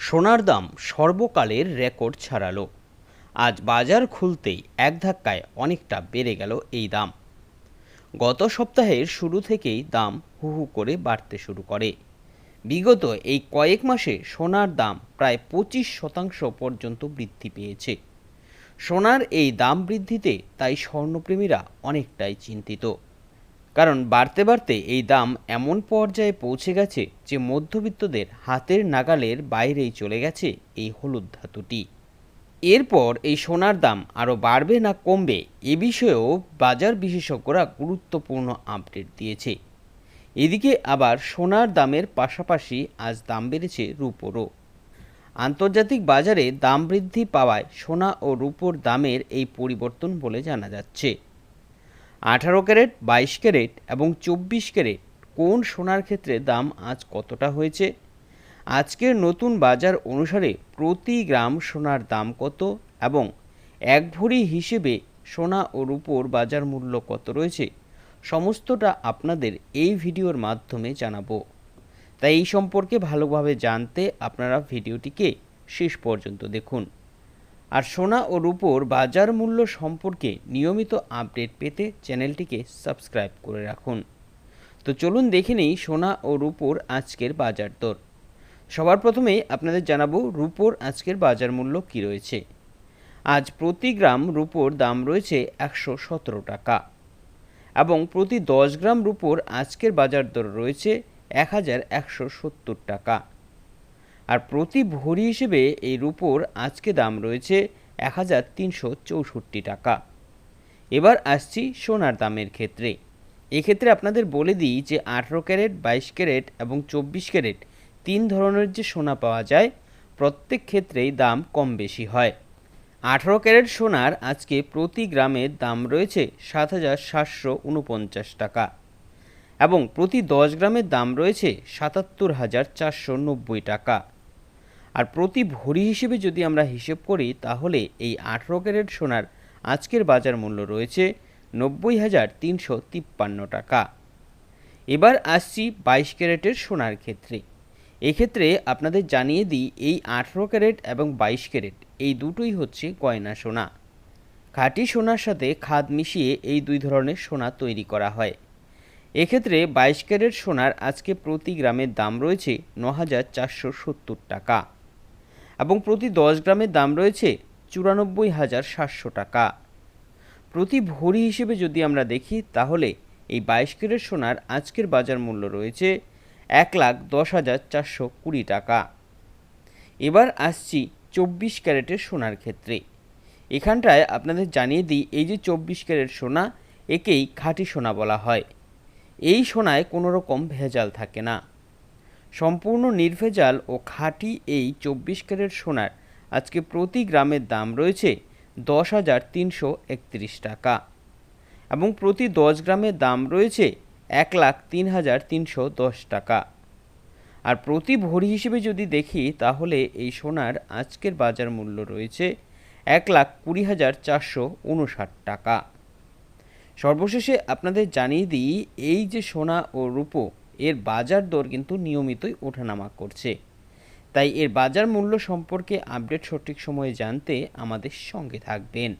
সোনার দাম সর্বকালের রেকর্ড ছাড়ালো। আজ বাজার খুলতেই এক ধাক্কায় অনেকটা বেড়ে গেল এই দাম। গত সপ্তাহের শুরু থেকেই দাম হু হু করে বাড়তে শুরু করে। বিগত এই কয়েক মাসে সোনার দাম প্রায় পঁচিশ শতাংশ পর্যন্ত বৃদ্ধি পেয়েছে। সোনার এই দাম বৃদ্ধিতে তাই স্বর্ণপ্রেমীরা অনেকটাই চিন্তিত। কারণ বাড়তে বাড়তে এই দাম এমন পর্যায়ে পৌঁছে গেছে যে মধ্যবিত্তদের হাতের নাগালের বাইরেই চলে গেছে এই হলুদ ধাতুটি। এরপর এই সোনার দাম আরও বাড়বে না কমবে এ বিষয়েও বাজার বিশেষজ্ঞরা গুরুত্বপূর্ণ আপডেট দিয়েছে। এদিকে আবার সোনার দামের পাশাপাশি আজ দাম বেড়েছে রূপোরও। আন্তর্জাতিক বাজারে দাম বৃদ্ধি পাওয়ায় সোনা ও রূপোর দামের এই পরিবর্তন বলে জানা যাচ্ছে। আঠারো ক্যারেট, বাইশ ক্যারেট এবং চব্বিশ ক্যারেট কোন সোনার ক্ষেত্রে দাম আজ কতটা হয়েছে? আজকের নতুন বাজার অনুসারে প্রতি গ্রাম সোনার দাম কত এবং এক ভরি হিসেবে সোনা ও রূপোর বাজার মূল্য কত রয়েছে? সমস্তটা আপনাদের এই ভিডিওর মাধ্যমে জানাব। তাই এই সম্পর্কে ভালোভাবে জানতে আপনারা ভিডিওটিকে শেষ পর্যন্ত দেখুন। আর সোনা ও রূপোর বাজার মূল্য সম্পর্কে নিয়মিত আপডেট পেতে চ্যানেলটিকে সাবস্ক্রাইব করে রাখুন। তো চলুন দেখে নিই সোনা ও রূপোর আজকের বাজার দর। সবার প্রথমেই আপনাদের জানাব রূপোর আজকের বাজার মূল্য কী রয়েছে। আজ প্রতি গ্রাম রূপোর দাম রয়েছে একশো সতেরো টাকা এবং প্রতি দশ গ্রাম রূপোর আজকের বাজার দর রয়েছে এক হাজার একশো সত্তর টাকা। আর প্রতি ভরি হিসেবে এই রূপোর আজকে দাম রয়েছে এক হাজার তিনশো চৌষট্টি টাকা। এবার আসছি সোনার দামের ক্ষেত্রে। এক্ষেত্রে আপনাদের বলে দিই যে আঠেরো ক্যারেট, বাইশ ক্যারেট এবং চব্বিশ ক্যারেট তিন ধরনের যে সোনা পাওয়া যায়, প্রত্যেক ক্ষেত্রেই দাম কম বেশি হয়। আঠেরো ক্যারেট সোনার আজকে প্রতি গ্রামের দাম রয়েছে সাত হাজার সাতশো উনপঞ্চাশ টাকা এবং প্রতি দশ গ্রামের দাম রয়েছে সাতাত্তর হাজার চারশো নব্বই টাকা। আর প্রতি ভরি হিসেবে যদি আমরা হিসেব করি, তাহলে এই আঠেরো ক্যারেট সোনার আজকের বাজার মূল্য রয়েছে নব্বই হাজার তিনশো তিপ্পান্ন টাকা। এবার আসছি বাইশ ক্যারেটের সোনার ক্ষেত্রে। এক্ষেত্রে আপনাদের জানিয়ে দিই, এই আঠেরো ক্যারেট এবং বাইশ ক্যারেট, এই দুটোই হচ্ছে গয়না সোনা। খাঁটি সোনার সাথে খাদ মিশিয়ে এই দুই ধরনের সোনা তৈরি করা হয়। এক্ষেত্রে বাইশ ক্যারেট সোনার আজকে প্রতি গ্রামের দাম রয়েছে ন হাজার চারশো সত্তর টাকা। এবং প্রতি দশ গ্রামের দাম রয়েছে চুরানব্বই হাজার সাতশো টাকা। প্রতি ভরি হিসেবে যদি আমরা দেখি, তাহলে এই বাইশ ক্যারেট সোনার আজকের বাজার মূল্য রয়েছে এক লাখ দশ হাজার চারশো কুড়ি টাকা। এবার আসছি চব্বিশ ক্যারেটের সোনার ক্ষেত্রে। এখানটায় আপনাদের জানিয়ে দিই, এই যে চব্বিশ ক্যারেট সোনা, একেই খাঁটি সোনা বলা হয়। এই সোনায় কোনো রকম ভেজাল থাকে না। সম্পূর্ণ নির্ভেজাল ও খাঁটি এই চব্বিশ ক্যারেট সোনার আজকে প্রতি গ্রামের দাম রয়েছে দশ হাজার তিনশো একত্রিশ টাকা। এবং প্রতি দশ গ্রামের দাম রয়েছে এক লাখ তিন হাজার তিনশো দশ টাকা। আর প্রতি ভরি হিসেবে যদি দেখি, তাহলে এই সোনার আজকের বাজার মূল্য রয়েছে এক লাখ কুড়ি হাজার চারশো উনষাট টাকা। সর্বশেষে আপনাদের জানিয়ে দিই, এই যে সোনা ও রূপো এর বাজার দর কিন্তু নিয়মিতই ওঠানামা করছে। তাই এর বাজার মূল্য সম্পর্কে আপডেট সঠিক সময়ে জানতে আমাদের সঙ্গে থাকবেন।